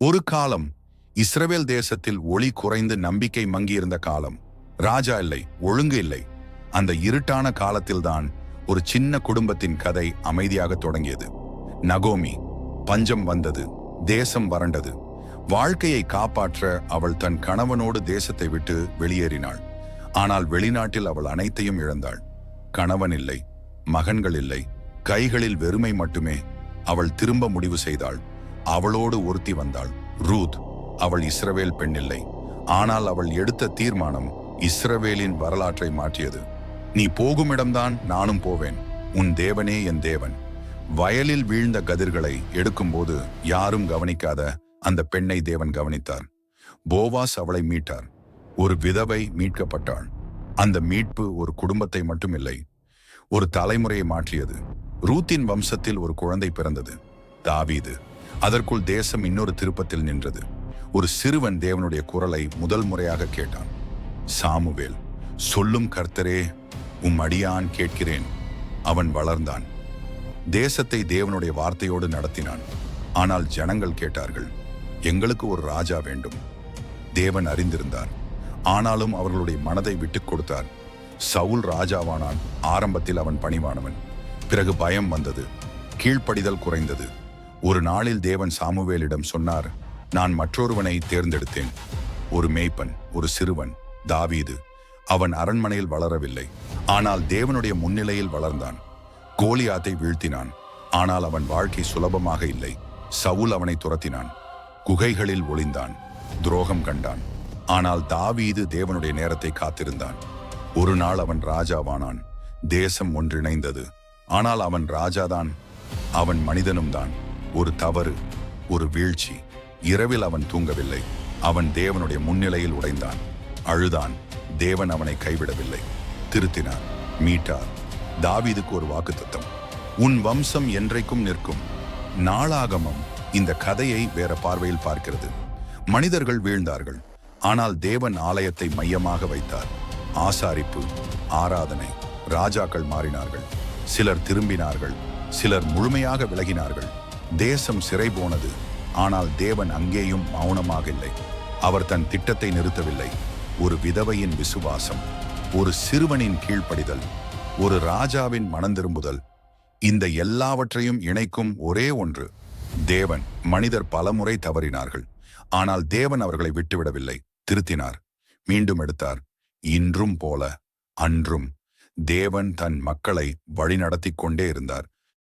ஒரு காலம் இஸ்ரவேல் தேசத்தில் ஒளி குறைந்து நம்பிக்கை மங்கியிருந்த காலம். ராஜா இல்லை ஒழுங்கு இல்லை. அந்த இருட்டான காலத்தில்தான் ஒரு சின்ன குடும்பத்தின் கதை அமைதியாக தொடங்கியது. நகோமி பஞ்சம் வந்தது தேசம் வறண்டது. வாழ்க்கையை காப்பாற்ற அவள் தன் கணவனோடு தேசத்தை விட்டு வெளியேறினாள். ஆனால் வெளிநாட்டில் அவள் அனைத்தையும் இழந்தாள். கணவன் இல்லை மகன்கள் இல்லை கைகளில் வெறுமை மட்டுமே அவள் திரும்ப முடிவு செய்தாள். அவளோடு ஒருத்தி வந்தாள். ரூத் அவள் இஸ்ரவேல் பெண்ணில்லை. ஆனால் அவள் எடுத்த தீர்மானம் இஸ்ரவேலின் வரலாற்றை மாற்றியது. நீ போகும் இடம்தான் நானும் போவேன். உன் தேவனே என் தேவன். வயலில் வீழ்ந்த கதிர்களை எடுக்கும்போது யாரும் கவனிக்காத அந்த பெண்ணை தேவன் கவனித்தார். போவாஸ் அவளை மீட்டார். ஒரு விதவை மீட்கப்பட்டாள். அந்த மீட்பு ஒரு குடும்பத்தை மட்டுமில்லை ஒரு தலைமுறையை மாற்றியது. ரூத்தின் வம்சத்தில் ஒரு குழந்தை பிறந்தது. தாவீது. அதற்குள் தேசம் இன்னொரு திருப்பத்தில் நின்றது. ஒரு சிறுவன் தேவனுடைய குரலை முதல் முறையாக கேட்டான். சாமுவேல் சொல்லும் கர்த்தரே உம் அடியான் கேட்கிறேன். அவன் வளர்ந்தான். தேசத்தை தேவனுடைய வார்த்தையோடு நடத்தினான். ஆனால் ஜனங்கள் கேட்டார்கள் எங்களுக்கு ஒரு ராஜா வேண்டும். தேவன் அறிந்திருந்தார். ஆனாலும் அவர்களுடைய மனதை விட்டுக் கொடுத்தார். சவுல் ராஜாவானான். ஆரம்பத்தில் அவன் பணிவானவன். பிறகு பயம் வந்தது. கீழ்ப்படிதல் குறைந்தது. ஒரு நாளில் தேவன் சாமுவேலிடம் சொன்னார் நான் மற்றொருவனை தேர்ந்தெடுத்தேன். ஒரு மேய்ப்பன் ஒரு சிறுவன் தாவீது அவன் அரண்மனையில் வளரவில்லை. ஆனால் தேவனுடைய முன்னிலையில் வளர்ந்தான். கோலியாத்தை வீழ்த்தினான். ஆனால் அவன் வாழ்க்கை சுலபமாக இல்லை. சவுல் அவனை துரத்தினான். குகைகளில் ஒளிந்தான். துரோகம் கண்டான். ஆனால் தாவீது தேவனுடைய நேரத்தை காத்திருந்தான். ஒரு நாள் அவன் ராஜாவானான். தேசம் ஒன்றிணைந்தது. ஆனால் அவன் ராஜாதான். அவன் மனிதனும் தான் ஒரு தவறு ஒரு வீழ்ச்சி. இரவில் அவன் தூங்கவில்லை. அவன் தேவனுடைய முன்னிலையில் உடைந்தான். அழுதான். தேவன் அவனை கைவிடவில்லை. திருத்தினார் மீட்டார். தாவீதுக்கு ஒரு வாக்குத்தத்தம். உன் வம்சம் என்றைக்கும் நிற்கும். நாளாகமம் இந்த கதையை வேற பார்வையில் பார்க்கிறது. மனிதர்கள் வீழ்ந்தார்கள். ஆனால் தேவன் ஆலயத்தை மையமாக வைத்தார். ஆசாரிப்பு ஆராதனை ராஜாக்கள் மாறினார்கள். சிலர் திரும்பினார்கள். சிலர் முழுமையாக விலகினார்கள். தேசம் சிறை போனது. ஆனால் தேவன் அங்கேயும் மௌனமாக இல்லை அவர் தன் திட்டத்தை நிறுத்தவில்லை. ஒரு விதவையின் விசுவாசம் ஒரு சிறுவனின் கீழ்ப்படிதல் ஒரு ராஜாவின் மனந்திரும்புதல் இந்த எல்லாவற்றையும் இணைக்கும் ஒரே ஒன்று. தேவன் மனிதர் பலமுறை தவறினார்கள். ஆனால் தேவன் அவர்களை விட்டுவிடவில்லை. திருத்தினார். மீண்டும் எடுத்தார். இன்றும் போல அன்றும் தேவன் தன் மக்களை வழிநடத்திக் கொண்டே இருந்தார்.